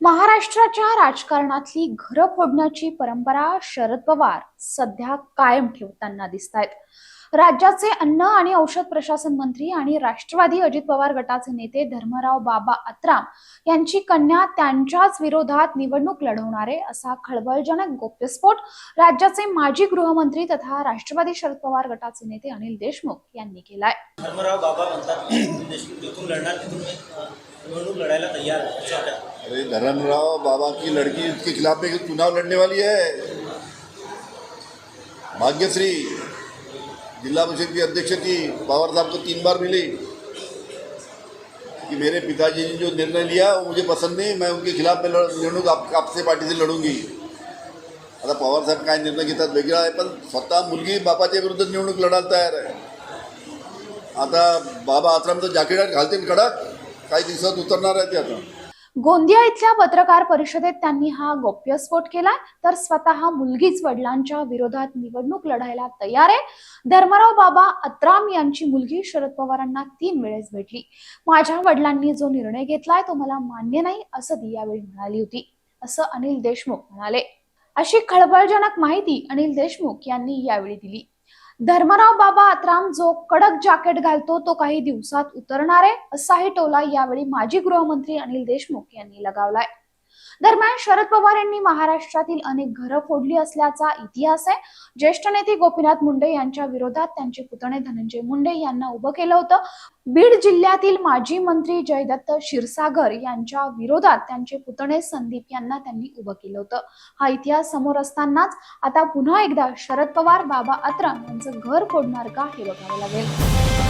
महाराष्ट्राच्या राजकारणातली घरं फोडण्याची परंपरा शरद पवार सध्या कायम ठेवताना दिसत आहेत राज्याचे अन्न आणि औषध प्रशासन मंत्री आणि राष्ट्रवादी अजित पवार गटाचे नेते धर्मराव बाबा अत्राम यांची कन्या त्यांच्याच विरोधात निवडणूक लढवणारे असा खळबळजनक गोप्यस्फोट राज्याचे माजी गृहमंत्री तथा राष्ट्रवादी शरद पवार गटाचे नेते अनिल देशमुख यांनी केलाय. धर्मराव बाबा म्हणतात देशमुख लढणार निवडणूक लढायला तयार अरे धर्मराव, बाबा की लड़की उसके खिलाफ में चुनाव लड़ने वाली है। भाग्यश्री, जिला परिषद की अध्यक्ष थी पवार साहब को तीन बार मिली। कि मेरे पिताजी ने जो निर्णय लिया, वो मुझे पसंद नहीं, मैं उनके खिलाफ में लड़- निवडणूक आप, आपसे पार्टी से लढूँगी आता पवार साहेब काय निर्णय घेतात वेगळा आहे पण स्वतः मुलगी बापाच्या विरुद्ध निवडणूक लढायला तयार आहे आता बाबा आत्रामचं जॅकेट घालतील कडक काही दिवसात उतरणार आहे ते आता गोंदिया इथल्या पत्रकार परिषदेत त्यांनी हा गोप्यस्फोट केलाय. तर स्वतः मुलगीच वडिलांच्या विरोधात निवडणूक लढायला तयार आहे. धर्मराव बाबा अत्राम यांची मुलगी शरद पवारांना तीन वेळेस भेटली. माझ्या वडिलांनी जो निर्णय घेतलाय तो मला मान्य नाही असं ती यावेळी म्हणाली होती. असं अनिल देशमुख म्हणाले. अशी खळबळजनक माहिती अनिल देशमुख यांनी यावेळी दिली. धर्मराव बाबा अत्राम जो कडक जॅकेट घालतो तो काही दिवसात उतरणार आहे असाही टोला यावेळी माजी गृहमंत्री अनिल देशमुख यांनी लगावलाय. दरम्यान शरद पवार यांनी महाराष्ट्रातील अनेक घरं फोडली असल्याचा इतिहास आहे. ज्येष्ठ नेते गोपीनाथ मुंडे यांच्या विरोधात त्यांचे पुतणे धनंजय मुंडे यांना उभं केलं होतं. बीड जिल्ह्यातील माजी मंत्री जयदत्त क्षीरसागर यांच्या विरोधात त्यांचे पुतणे संदीप यांना त्यांनी उभं केलं होतं. हा इतिहास समोर असतानाच आता पुन्हा एकदा शरद पवार बाबा अत्रम यांचं घर फोडणार का हे बघावं लागेल.